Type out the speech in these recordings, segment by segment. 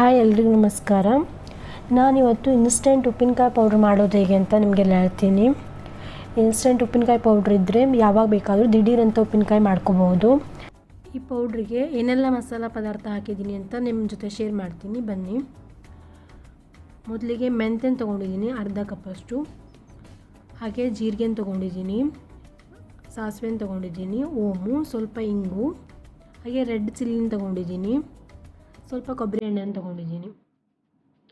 Hi ಎಲ್ರಿಗೂ ನಮಸ್ಕಾರ. ನಾನಿವತ್ತು ಇನ್ಸ್ಟೆಂಟ್ ಉಪ್ಪಿನಕಾಯಿ ಪೌಡ್ರ್ ಮಾಡೋದು ಹೇಗೆ ಅಂತ ನಿಮಗೆಲ್ಲ ಹೇಳ್ತೀನಿ. ಇನ್ಸ್ಟೆಂಟ್ ಉಪ್ಪಿನಕಾಯಿ ಪೌಡ್ರ್ ಇದ್ದರೆ ಯಾವಾಗ ಬೇಕಾದರೂ ದಿಢೀರಂತ ಉಪ್ಪಿನಕಾಯಿ ಮಾಡ್ಕೋಬೋದು. ಈ ಪೌಡ್ರಿಗೆ ಏನೆಲ್ಲ ಮಸಾಲ ಪದಾರ್ಥ ಹಾಕಿದ್ದೀನಿ ಅಂತ ನಿಮ್ಮ ಜೊತೆ ಶೇರ್ ಮಾಡ್ತೀನಿ. ಬನ್ನಿ. ಮೊದಲಿಗೆ ಮೆಂತ್ಯನ ತೊಗೊಂಡಿದ್ದೀನಿ, ಅರ್ಧ ಕಪ್ಪಷ್ಟು ಹಾಗೆ ಜೀರಿಗೆನ ತೊಗೊಂಡಿದ್ದೀನಿ, ಸಾಸಿವೆನ ತೊಗೊಂಡಿದ್ದೀನಿ, ಓಮು, ಸ್ವಲ್ಪ ಇಂಗು, ಹಾಗೆ ರೆಡ್ ಚಿಲ್ಲಿನ ತೊಗೊಂಡಿದ್ದೀನಿ. ಸ್ವಲ್ಪ ಕೊಬ್ಬರಿ ಎಣ್ಣೆನ ತೊಗೊಂಡಿದ್ದೀನಿ.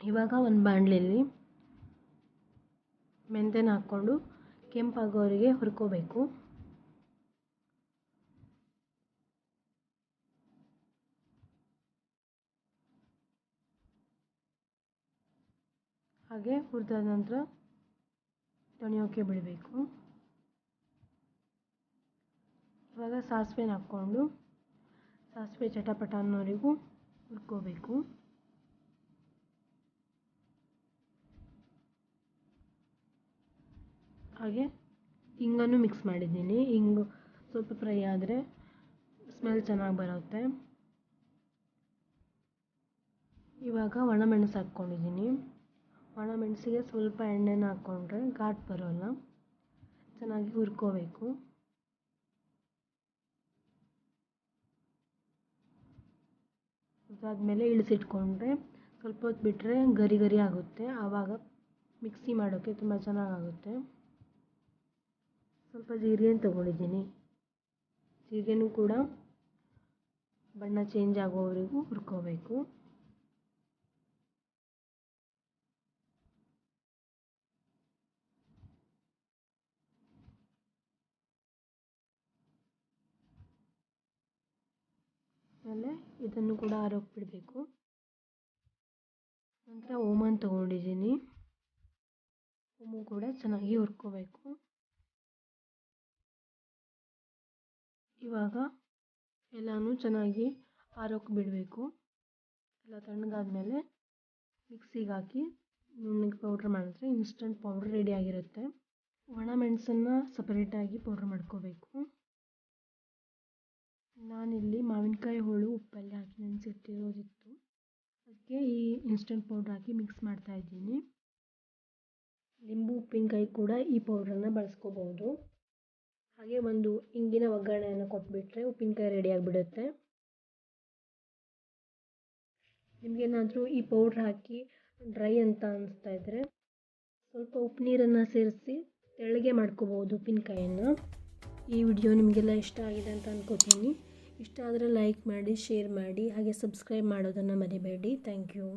ಇವಾಗ ಒಂದು ಬಾಣಲೆಯಲ್ಲಿ ಮೆಂತ್ಯನ ಹಾಕ್ಕೊಂಡು ಕೆಂಪಾಗೋರಿಗೆ ಹುರ್ಕೋಬೇಕು. ಹಾಗೆ ಹುರಿದಾದ ನಂತರ ತಣಿಯೋಕೆ ಬಿಡಬೇಕು. ಇವಾಗ ಸಾಸಿವೆನ ಹಾಕ್ಕೊಂಡು ಸಾಸಿವೆ ಚಟಪಟ ಅನ್ನೋವರೆಗೂ ಹುರ್ಕೋಬೇಕು. ಹಾಗೆ ಹಿಂಗನ್ನು ಮಿಕ್ಸ್ ಮಾಡಿದ್ದೀನಿ. ಹಿಂಗು ಸ್ವಲ್ಪ ಫ್ರೈ ಆದರೆ ಸ್ಮೆಲ್ ಚೆನ್ನಾಗಿ ಬರುತ್ತೆ. ಇವಾಗ ಒಣಮೆಣಸು ಹಾಕ್ಕೊಂಡಿದ್ದೀನಿ. ಒಣಮೆಣಸಿಗೆ ಸ್ವಲ್ಪ ಎಣ್ಣೆನ ಹಾಕ್ಕೊಂಡ್ರೆ ಘಾಟ್ ಬರೋಲ್ಲ. ಚೆನ್ನಾಗಿ ಹುರ್ಕೋಬೇಕು. ಅದಾದಮೇಲೆ ಇಳಿಸಿಟ್ಕೊಂಡ್ರೆ ಸ್ವಲ್ಪ ಹೊತ್ತು ಬಿಟ್ಟರೆ ಗರಿ ಗರಿ ಆಗುತ್ತೆ. ಆವಾಗ ಮಿಕ್ಸಿ ಮಾಡೋಕ್ಕೆ ತುಂಬ ಚೆನ್ನಾಗಾಗುತ್ತೆ. ಸ್ವಲ್ಪ ಜೀರಿಗೆನ ತೊಗೊಂಡಿದ್ದೀನಿ. ಜೀರಿಗೆನೂ ಕೂಡ ಬಣ್ಣ ಚೇಂಜ್ ಆಗೋವರೆಗೂ ಹುರ್ಕೋಬೇಕು. ಆಮೇಲೆ ಇದನ್ನು ಕೂಡ ಹರಕ್ಬಿಡ್ಬೇಕು ಬಿಡಬೇಕು ನಂತರ ಓಮನ್ ತೊಗೊಂಡಿದ್ದೀನಿ. ಓಮು ಕೂಡ ಚೆನ್ನಾಗಿ ಹುರ್ಕೋಬೇಕು. ಇವಾಗ ಎಲ್ಲನೂ ಚೆನ್ನಾಗಿ ಹರಕ್ಬಿಡ್ಬೇಕು ಬಿಡಬೇಕು ಎಲ್ಲ ತಣ್ಣಗಾದ್ಮೇಲೆ ಮಿಕ್ಸಿಗೆ ಹಾಕಿ ನುಣ್ಣಗೆ ಪೌಡ್ರ್ ಮಾಡಿದ್ರೆ ಇನ್ಸ್ಟಂಟ್ ಪೌಡ್ರ್ ರೆಡಿ ಆಗಿರುತ್ತೆ. ಒಣ ಮೆಣಸನ್ನು ಸಪ್ರೇಟಾಗಿ ಪೌಡ್ರ್ ಮಾಡ್ಕೋಬೇಕು. ನಾನಿಲ್ಲಿ ಮಾವಿನಕಾಯಿ ಹೋಳು, ಉಪ್ಪಲ್ಲಿ ಹಾಕಿ ನೆನೆಸಿಟ್ಟಿರೋದಿತ್ತು ಅದಕ್ಕೆ ಈ ಇನ್ಸ್ಟಂಟ್ ಪೌಡ್ರ್ ಹಾಕಿ ಮಿಕ್ಸ್ ಮಾಡ್ತಾಯಿದ್ದೀನಿ ಲಿಂಬು ಉಪ್ಪಿನಕಾಯಿ ಕೂಡ ಈ ಪೌಡ್ರನ್ನು ಬಳಸ್ಕೋಬೋದು. ಹಾಗೆ ಒಂದು ಇಂಗಿನ ಒಗ್ಗರಣೆಯನ್ನು ಕೊಟ್ಬಿಟ್ರೆ ಉಪ್ಪಿನಕಾಯಿ ರೆಡಿ ಆಗಿಬಿಡುತ್ತೆ. ನಿಮಗೇನಾದರೂ ಈ ಪೌಡ್ರ್ ಹಾಕಿ ಡ್ರೈ ಅಂತ ಅನಿಸ್ತಾ ಇದ್ದರೆ ಸ್ವಲ್ಪ ಉಪ್ಪು ನೀರನ್ನು ಸೇರಿಸಿ ತೆಳ್ಳಗೆ ಮಾಡ್ಕೋಬೋದು ಉಪ್ಪಿನಕಾಯನ್ನು. ಈ ವಿಡಿಯೋ ನಿಮಗೆಲ್ಲ ಇಷ್ಟ ಆಗಿದೆ ಅಂತ ಅನ್ಕೋತೀನಿ. ಇಷ್ಟ ಆದರೆ ಲೈಕ್ ಮಾಡಿ ಶೇರ್ ಮಾಡಿ ಹಾಗೆ ಸಬ್ಸ್ಕ್ರೈಬ್ ಮಾಡೋದನ್ನು ಮರಿಬೇಡಿ. Thank you